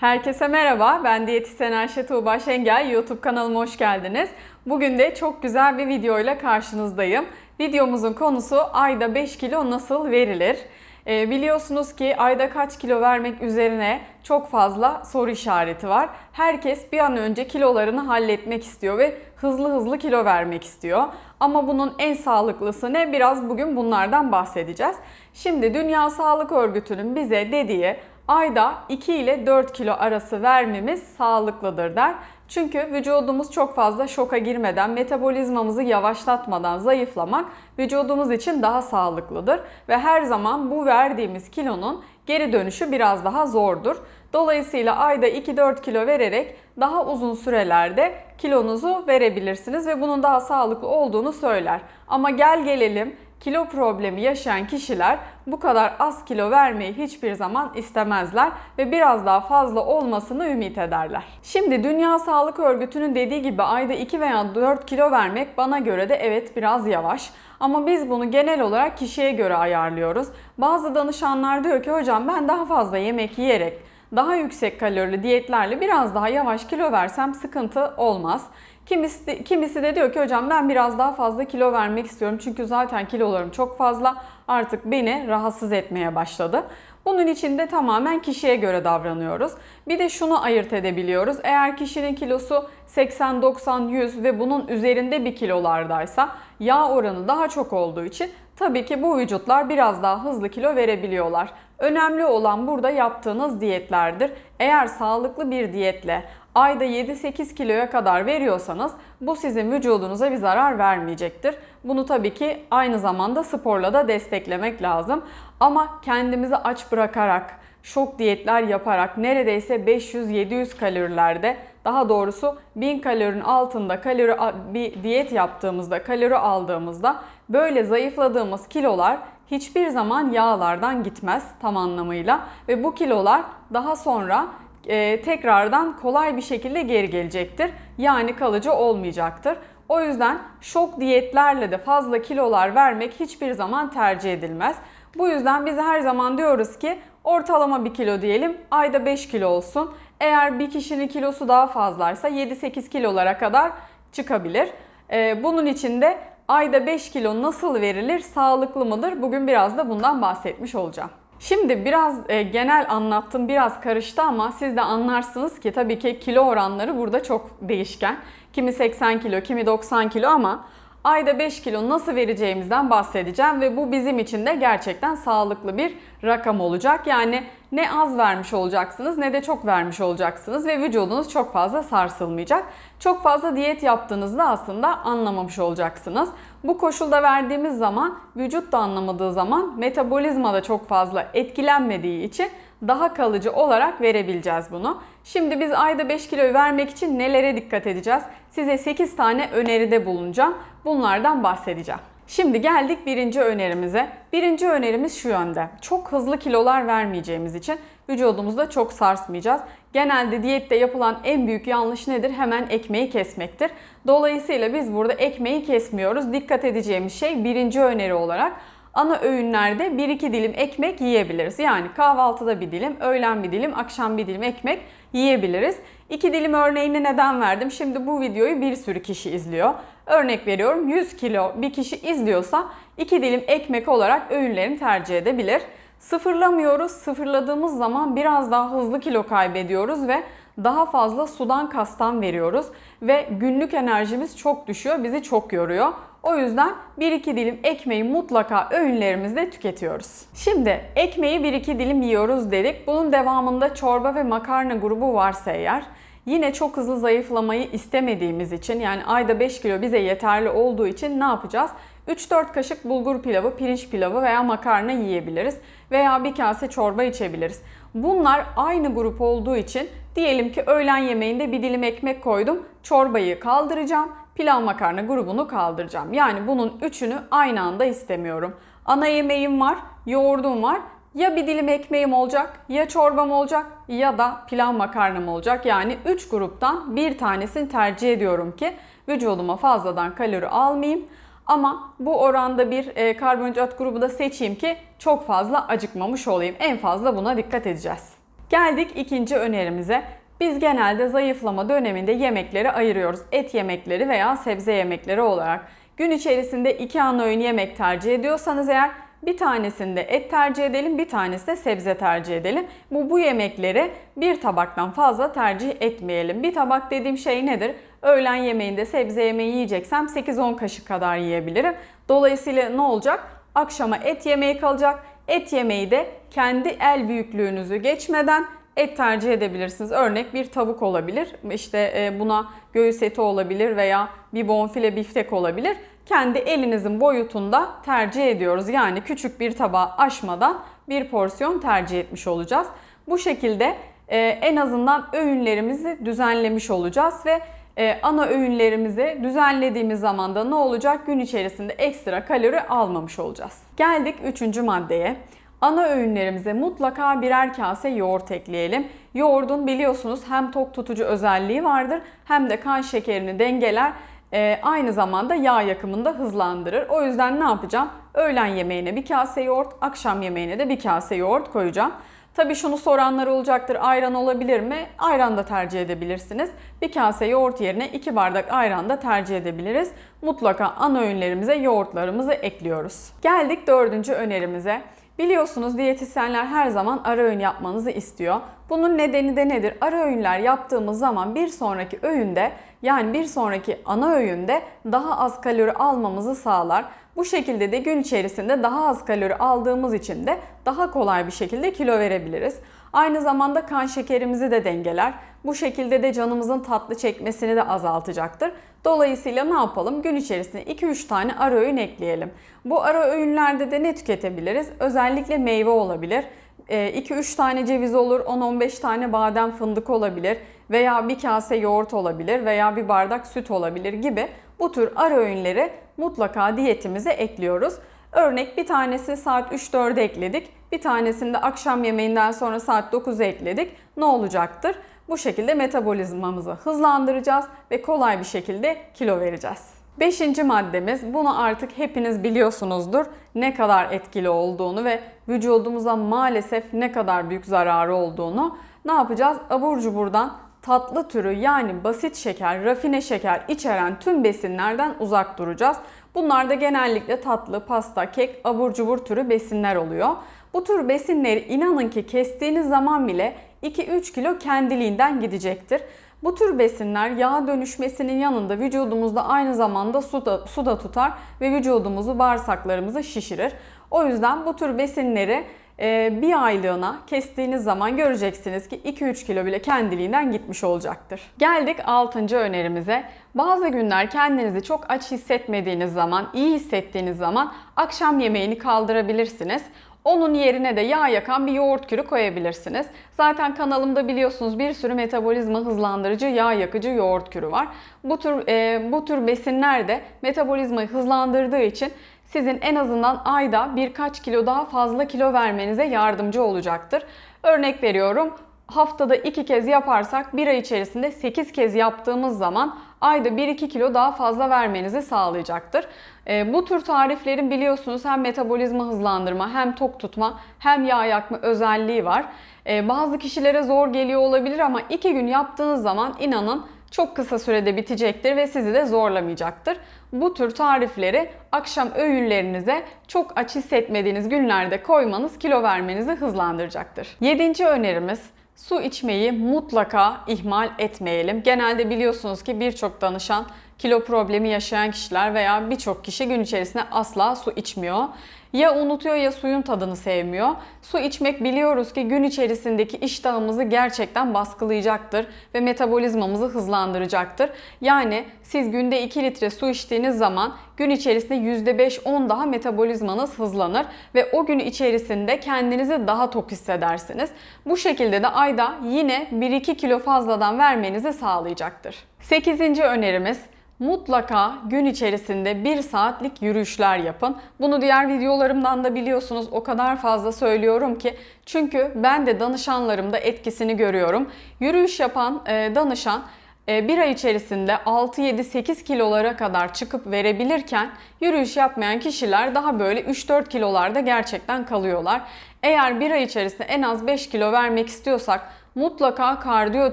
Herkese merhaba, ben diyetisyen Ayşe Tuğba Şengel. YouTube kanalıma hoş geldiniz. Bugün de çok güzel bir videoyla karşınızdayım. Videomuzun konusu ayda 5 kilo nasıl verilir? Ee, biliyorsunuz ki ayda kaç kilo vermek üzerine çok fazla soru işareti var. Herkes bir an önce kilolarını halletmek istiyor ve hızlı hızlı kilo vermek istiyor. Ama bunun en sağlıklısı ne? Biraz bugün bunlardan bahsedeceğiz. Şimdi Dünya Sağlık Örgütü'nün bize dediği ayda 2 ile 4 kilo arası vermemiz sağlıklıdır der. Çünkü vücudumuz çok fazla şoka girmeden, metabolizmamızı yavaşlatmadan zayıflamak vücudumuz için daha sağlıklıdır. Ve her zaman bu verdiğimiz kilonun geri dönüşü biraz daha zordur. Dolayısıyla ayda 2-4 kilo vererek daha uzun sürelerde kilonuzu verebilirsiniz ve bunun daha sağlıklı olduğunu söyler. Ama gel gelelim kilo problemi yaşayan kişiler bu kadar az kilo vermeyi hiçbir zaman istemezler ve biraz daha fazla olmasını ümit ederler. Şimdi Dünya Sağlık Örgütü'nün dediği gibi ayda 2 veya 4 kilo vermek bana göre de evet biraz yavaş. Ama biz bunu genel olarak kişiye göre ayarlıyoruz. Bazı danışanlar diyor ki hocam ben daha fazla yemek yiyerek daha yüksek kalorili diyetlerle biraz daha yavaş kilo versem sıkıntı olmaz. Kimisi de, kimisi de diyor ki hocam ben biraz daha fazla kilo vermek istiyorum. Çünkü zaten kilolarım çok fazla artık beni rahatsız etmeye başladı. Bunun için de tamamen kişiye göre davranıyoruz. Bir de şunu ayırt edebiliyoruz. Eğer kişinin kilosu 80, 90, 100 ve bunun üzerinde bir kilolardaysa yağ oranı daha çok olduğu için tabii ki bu vücutlar biraz daha hızlı kilo verebiliyorlar. Önemli olan burada yaptığınız diyetlerdir. Eğer sağlıklı bir diyetle ayda 7-8 kiloya kadar veriyorsanız bu sizin vücudunuza bir zarar vermeyecektir. Bunu tabii ki aynı zamanda sporla da desteklemek lazım. Ama kendimizi aç bırakarak, şok diyetler yaparak neredeyse 500-700 kalorilerde daha doğrusu 1000 kalorinin altında kalori bir diyet yaptığımızda, kalori aldığımızda böyle zayıfladığımız kilolar hiçbir zaman yağlardan gitmez tam anlamıyla ve bu kilolar daha sonra e, tekrardan kolay bir şekilde geri gelecektir. Yani kalıcı olmayacaktır. O yüzden şok diyetlerle de fazla kilolar vermek hiçbir zaman tercih edilmez. Bu yüzden biz her zaman diyoruz ki ortalama bir kilo diyelim ayda 5 kilo olsun. Eğer bir kişinin kilosu daha fazlaysa 7-8 kilolara kadar çıkabilir. Ee, bunun için de ayda 5 kilo nasıl verilir, sağlıklı mıdır? Bugün biraz da bundan bahsetmiş olacağım. Şimdi biraz e, genel anlattım, biraz karıştı ama siz de anlarsınız ki tabii ki kilo oranları burada çok değişken. Kimi 80 kilo, kimi 90 kilo ama ayda 5 kilo nasıl vereceğimizden bahsedeceğim ve bu bizim için de gerçekten sağlıklı bir rakam olacak. Yani ne az vermiş olacaksınız ne de çok vermiş olacaksınız ve vücudunuz çok fazla sarsılmayacak. Çok fazla diyet yaptığınızda aslında anlamamış olacaksınız. Bu koşulda verdiğimiz zaman vücut da anlamadığı zaman metabolizma da çok fazla etkilenmediği için daha kalıcı olarak verebileceğiz bunu. Şimdi biz ayda 5 kilo vermek için nelere dikkat edeceğiz? Size 8 tane öneride bulunacağım. Bunlardan bahsedeceğim. Şimdi geldik birinci önerimize. Birinci önerimiz şu yönde. Çok hızlı kilolar vermeyeceğimiz için vücudumuzda çok sarsmayacağız. Genelde diyette yapılan en büyük yanlış nedir? Hemen ekmeği kesmektir. Dolayısıyla biz burada ekmeği kesmiyoruz. Dikkat edeceğimiz şey birinci öneri olarak ana öğünlerde 1-2 dilim ekmek yiyebiliriz. Yani kahvaltıda bir dilim, öğlen bir dilim, akşam bir dilim ekmek yiyebiliriz. 2 dilim örneğini neden verdim? Şimdi bu videoyu bir sürü kişi izliyor. Örnek veriyorum 100 kilo bir kişi izliyorsa 2 dilim ekmek olarak öğünlerini tercih edebilir. Sıfırlamıyoruz. Sıfırladığımız zaman biraz daha hızlı kilo kaybediyoruz ve daha fazla sudan kastan veriyoruz ve günlük enerjimiz çok düşüyor, bizi çok yoruyor. O yüzden 1-2 dilim ekmeği mutlaka öğünlerimizde tüketiyoruz. Şimdi ekmeği 1-2 dilim yiyoruz dedik. Bunun devamında çorba ve makarna grubu varsa eğer Yine çok hızlı zayıflamayı istemediğimiz için yani ayda 5 kilo bize yeterli olduğu için ne yapacağız? 3-4 kaşık bulgur pilavı, pirinç pilavı veya makarna yiyebiliriz. Veya bir kase çorba içebiliriz. Bunlar aynı grup olduğu için diyelim ki öğlen yemeğinde bir dilim ekmek koydum. Çorbayı kaldıracağım. Pilav makarna grubunu kaldıracağım. Yani bunun üçünü aynı anda istemiyorum. Ana yemeğim var, yoğurdum var. Ya bir dilim ekmeğim olacak, ya çorbam olacak ya da pilav makarnam olacak. Yani 3 gruptan bir tanesini tercih ediyorum ki vücuduma fazladan kalori almayayım. Ama bu oranda bir e, karbonhidrat grubu da seçeyim ki çok fazla acıkmamış olayım. En fazla buna dikkat edeceğiz. Geldik ikinci önerimize. Biz genelde zayıflama döneminde yemekleri ayırıyoruz. Et yemekleri veya sebze yemekleri olarak. Gün içerisinde iki ana öğün yemek tercih ediyorsanız eğer bir tanesinde et tercih edelim, bir tanesi de sebze tercih edelim. Bu bu yemekleri bir tabaktan fazla tercih etmeyelim. Bir tabak dediğim şey nedir? Öğlen yemeğinde sebze yemeği yiyeceksem 8-10 kaşık kadar yiyebilirim. Dolayısıyla ne olacak? Akşama et yemeği kalacak. Et yemeği de kendi el büyüklüğünüzü geçmeden et tercih edebilirsiniz. Örnek bir tavuk olabilir. İşte e, buna göğüs eti olabilir veya bir bonfile biftek olabilir. Kendi elinizin boyutunda tercih ediyoruz. Yani küçük bir tabağı aşmadan bir porsiyon tercih etmiş olacağız. Bu şekilde e, en azından öğünlerimizi düzenlemiş olacağız ve e, ana öğünlerimizi düzenlediğimiz zaman da ne olacak? Gün içerisinde ekstra kalori almamış olacağız. Geldik üçüncü maddeye. Ana öğünlerimize mutlaka birer kase yoğurt ekleyelim. Yoğurdun biliyorsunuz hem tok tutucu özelliği vardır hem de kan şekerini dengeler. Ee, aynı zamanda yağ yakımını da hızlandırır. O yüzden ne yapacağım? Öğlen yemeğine bir kase yoğurt, akşam yemeğine de bir kase yoğurt koyacağım. Tabii şunu soranlar olacaktır. Ayran olabilir mi? Ayran da tercih edebilirsiniz. Bir kase yoğurt yerine iki bardak ayran da tercih edebiliriz. Mutlaka ana öğünlerimize yoğurtlarımızı ekliyoruz. Geldik dördüncü önerimize. Biliyorsunuz diyetisyenler her zaman ara öğün yapmanızı istiyor. Bunun nedeni de nedir? Ara öğünler yaptığımız zaman bir sonraki öğünde yani bir sonraki ana öğünde daha az kalori almamızı sağlar. Bu şekilde de gün içerisinde daha az kalori aldığımız için de daha kolay bir şekilde kilo verebiliriz. Aynı zamanda kan şekerimizi de dengeler. Bu şekilde de canımızın tatlı çekmesini de azaltacaktır. Dolayısıyla ne yapalım? Gün içerisinde 2-3 tane ara öğün ekleyelim. Bu ara öğünlerde de ne tüketebiliriz? Özellikle meyve olabilir. 2-3 tane ceviz olur, 10-15 tane badem fındık olabilir veya bir kase yoğurt olabilir veya bir bardak süt olabilir gibi bu tür ara öğünleri mutlaka diyetimize ekliyoruz. Örnek bir tanesi saat 3-4'e ekledik. Bir tanesini de akşam yemeğinden sonra saat 9'a ekledik. Ne olacaktır? Bu şekilde metabolizmamızı hızlandıracağız ve kolay bir şekilde kilo vereceğiz. Beşinci maddemiz, bunu artık hepiniz biliyorsunuzdur ne kadar etkili olduğunu ve vücudumuza maalesef ne kadar büyük zararı olduğunu. Ne yapacağız? Abur cuburdan tatlı türü yani basit şeker, rafine şeker içeren tüm besinlerden uzak duracağız. Bunlar da genellikle tatlı, pasta, kek, abur cubur türü besinler oluyor. Bu tür besinleri inanın ki kestiğiniz zaman bile 2-3 kilo kendiliğinden gidecektir. Bu tür besinler yağ dönüşmesinin yanında vücudumuzda aynı zamanda su da, su da tutar ve vücudumuzu, bağırsaklarımızı şişirir. O yüzden bu tür besinleri e, bir aylığına kestiğiniz zaman göreceksiniz ki 2-3 kilo bile kendiliğinden gitmiş olacaktır. Geldik 6. önerimize. Bazı günler kendinizi çok aç hissetmediğiniz zaman, iyi hissettiğiniz zaman akşam yemeğini kaldırabilirsiniz. Onun yerine de yağ yakan bir yoğurt kürü koyabilirsiniz. Zaten kanalımda biliyorsunuz bir sürü metabolizma hızlandırıcı, yağ yakıcı yoğurt kürü var. Bu tür e, bu tür besinler de metabolizmayı hızlandırdığı için sizin en azından ayda birkaç kilo daha fazla kilo vermenize yardımcı olacaktır. Örnek veriyorum haftada 2 kez yaparsak bir ay içerisinde 8 kez yaptığımız zaman ayda 1-2 kilo daha fazla vermenizi sağlayacaktır. E, bu tür tariflerin biliyorsunuz hem metabolizma hızlandırma hem tok tutma hem yağ yakma özelliği var. E, bazı kişilere zor geliyor olabilir ama 2 gün yaptığınız zaman inanın çok kısa sürede bitecektir ve sizi de zorlamayacaktır. Bu tür tarifleri akşam öğünlerinize çok aç hissetmediğiniz günlerde koymanız kilo vermenizi hızlandıracaktır. Yedinci önerimiz Su içmeyi mutlaka ihmal etmeyelim. Genelde biliyorsunuz ki birçok danışan kilo problemi yaşayan kişiler veya birçok kişi gün içerisinde asla su içmiyor. Ya unutuyor ya suyun tadını sevmiyor. Su içmek biliyoruz ki gün içerisindeki iştahımızı gerçekten baskılayacaktır ve metabolizmamızı hızlandıracaktır. Yani siz günde 2 litre su içtiğiniz zaman gün içerisinde %5-10 daha metabolizmanız hızlanır ve o gün içerisinde kendinizi daha tok hissedersiniz. Bu şekilde de ayda yine 1-2 kilo fazladan vermenizi sağlayacaktır. 8. önerimiz mutlaka gün içerisinde 1 saatlik yürüyüşler yapın. Bunu diğer videolarımdan da biliyorsunuz o kadar fazla söylüyorum ki. Çünkü ben de danışanlarımda etkisini görüyorum. Yürüyüş yapan e, danışan e, bir ay içerisinde 6, 7, 8 kilolara kadar çıkıp verebilirken yürüyüş yapmayan kişiler daha böyle 3-4 kilolarda gerçekten kalıyorlar. Eğer bir ay içerisinde en az 5 kilo vermek istiyorsak mutlaka kardiyo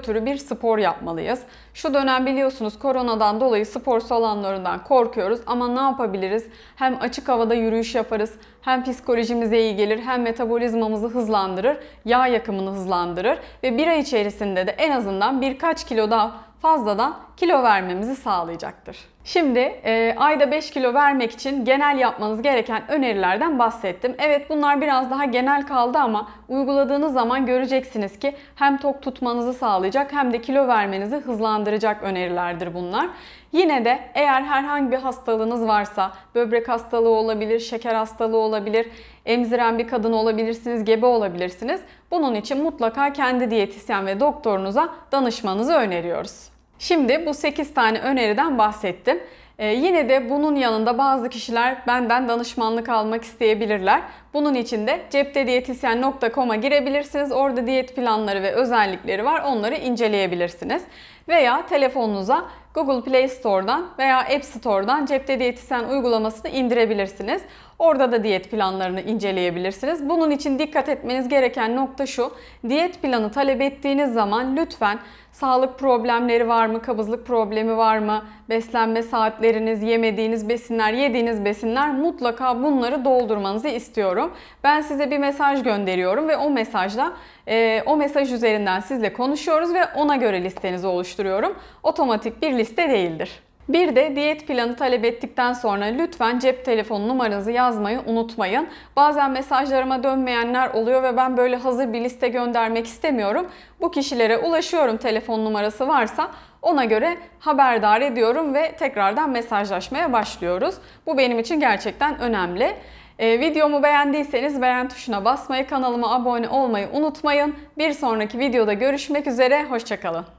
türü bir spor yapmalıyız. Şu dönem biliyorsunuz koronadan dolayı spor salonlarından korkuyoruz ama ne yapabiliriz? Hem açık havada yürüyüş yaparız, hem psikolojimize iyi gelir, hem metabolizmamızı hızlandırır, yağ yakımını hızlandırır ve bir ay içerisinde de en azından birkaç kilo daha fazladan kilo vermemizi sağlayacaktır. Şimdi e, ayda 5 kilo vermek için genel yapmanız gereken önerilerden bahsettim. Evet bunlar biraz daha genel kaldı ama uyguladığınız zaman göreceksiniz ki hem tok tutmanızı sağlayacak hem de kilo vermenizi hızlandıracak önerilerdir bunlar. Yine de eğer herhangi bir hastalığınız varsa, böbrek hastalığı olabilir, şeker hastalığı olabilir, emziren bir kadın olabilirsiniz, gebe olabilirsiniz. Bunun için mutlaka kendi diyetisyen ve doktorunuza danışmanızı öneriyoruz. Şimdi bu 8 tane öneriden bahsettim. Ee, yine de bunun yanında bazı kişiler benden danışmanlık almak isteyebilirler. Bunun için de ceptediyetisyen.com'a girebilirsiniz. Orada diyet planları ve özellikleri var. Onları inceleyebilirsiniz. Veya telefonunuza Google Play Store'dan veya App Store'dan cepte diyetisyen uygulamasını indirebilirsiniz. Orada da diyet planlarını inceleyebilirsiniz. Bunun için dikkat etmeniz gereken nokta şu. Diyet planı talep ettiğiniz zaman lütfen sağlık problemleri var mı, kabızlık problemi var mı, beslenme saatleriniz, yemediğiniz besinler, yediğiniz besinler mutlaka bunları doldurmanızı istiyorum. Ben size bir mesaj gönderiyorum ve o mesajla o mesaj üzerinden sizle konuşuyoruz ve ona göre listenizi oluşturuyorum. Otomatik bir liste değildir. Bir de diyet planı talep ettikten sonra lütfen cep telefonu numaranızı yazmayı unutmayın. Bazen mesajlarıma dönmeyenler oluyor ve ben böyle hazır bir liste göndermek istemiyorum. Bu kişilere ulaşıyorum telefon numarası varsa ona göre haberdar ediyorum ve tekrardan mesajlaşmaya başlıyoruz. Bu benim için gerçekten önemli. Ee, videomu beğendiyseniz beğen tuşuna basmayı, kanalıma abone olmayı unutmayın. Bir sonraki videoda görüşmek üzere, hoşçakalın.